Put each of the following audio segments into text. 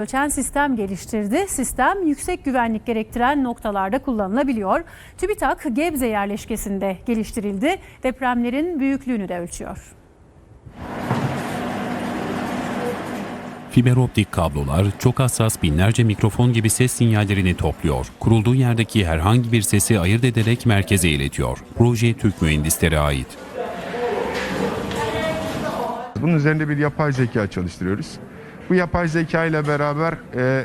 ölçen sistem geliştirdi. Sistem yüksek güvenlik gerektiren noktalarda kullanılabiliyor. TÜBİTAK Gebze yerleşkesinde geliştirildi. Depremlerin büyüklüğünü de ölçüyor. Fiber optik kablolar çok hassas binlerce mikrofon gibi ses sinyallerini topluyor. Kurulduğu yerdeki herhangi bir sesi ayırt ederek merkeze iletiyor. Proje Türk mühendislere ait. Bunun üzerinde bir yapay zeka çalıştırıyoruz. Bu yapay zeka ile beraber e,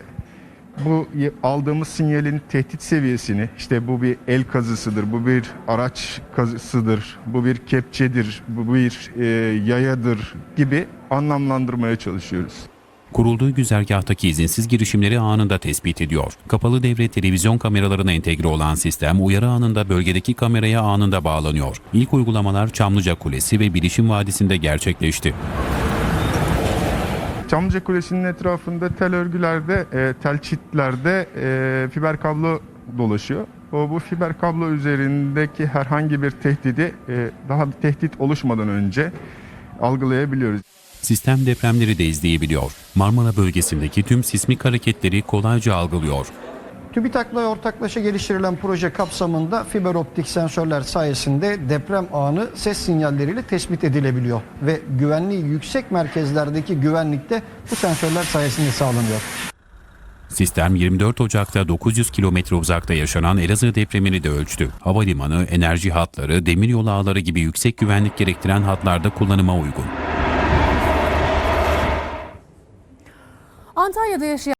bu aldığımız sinyalin tehdit seviyesini, işte bu bir el kazısıdır, bu bir araç kazısıdır, bu bir kepçedir, bu bir e, yayadır gibi anlamlandırmaya çalışıyoruz. Kurulduğu güzergahtaki izinsiz girişimleri anında tespit ediyor. Kapalı devre televizyon kameralarına entegre olan sistem uyarı anında bölgedeki kameraya anında bağlanıyor. İlk uygulamalar Çamlıca Kulesi ve Bilişim Vadisi'nde gerçekleşti. Çamlıca Kulesi'nin etrafında tel örgülerde, e, tel çitlerde e, fiber kablo dolaşıyor. O bu fiber kablo üzerindeki herhangi bir tehdidi e, daha bir tehdit oluşmadan önce algılayabiliyoruz. Sistem depremleri de izleyebiliyor. Marmara bölgesindeki tüm sismik hareketleri kolayca algılıyor. TÜBİTAK'la ortaklaşa geliştirilen proje kapsamında fiber optik sensörler sayesinde deprem anı ses sinyalleriyle tespit edilebiliyor ve güvenliği yüksek merkezlerdeki güvenlik de bu sensörler sayesinde sağlanıyor. Sistem 24 Ocak'ta 900 kilometre uzakta yaşanan Elazığ depremini de ölçtü. Havalimanı, enerji hatları, demiryolu ağları gibi yüksek güvenlik gerektiren hatlarda kullanıma uygun. Antalya'da yaşayan